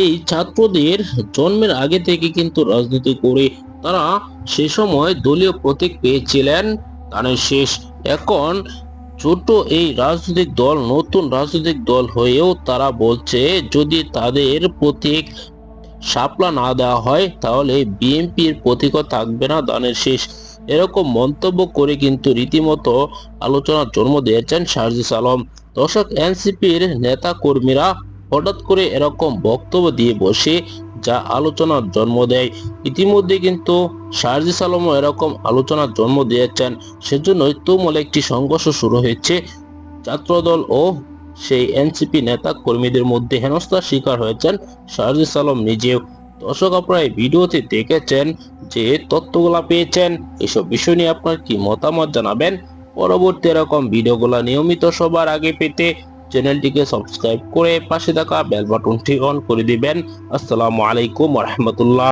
এই ছাত্রদের জন্মের আগে থেকে কিন্তু রাজনীতি করে তারা সে সময় দলীয় প্রতীক পেয়েছিলেন। ধানের শেষ। এখন ছোট এই রাজনৈতিক দল, নতুন রাজনৈতিক দল হয়েও তারা বলছে, যদি তাদের প্রতীক শাপলা না দেওয়া হয়, তাহলে বিএনপির প্রতীকও থাকবে না দানের শেষ। এরকম মন্তব্য করে কিন্তু রীতিমতো আলোচনার জন্ম দিয়েছেন শারজিস আলম। দর্শক, এনসিপির নেতা কর্মীরা হঠাৎ করে এরকম বক্তব্য দিয়ে বসে যা আলোচনার জন্ম দেয়। ইতিমধ্যে কিন্তু শারজিস আলমও এরকম আলোচনার জন্ম দিয়েছেন। সেজন্যই তুমুল একটি সংঘর্ষ শুরু হয়েছে। ছাত্রদল ও সেই এনসিপি নেতা কর্মীদের মধ্যে হেনস্থার শিকার হয়েছেন শারজিস আলম নিজেও। দর্শক আপনারা ভিডিওতে দেখেছেন যে তথ্যগুলা পেয়েছেন। এসব বিষয় নিয়ে আপনার কি মতামত জানাবেন? পরবর্তী এরকম ভিডিওগুলা নিয়মিত সবার আগে পেতে চ্যানেলটিকে সাবস্ক্রাইব করে পাশে থাকা বেল বাটনটি অন করে দিবেন। আসসালামু আলাইকুম রহমতুল্লাহ।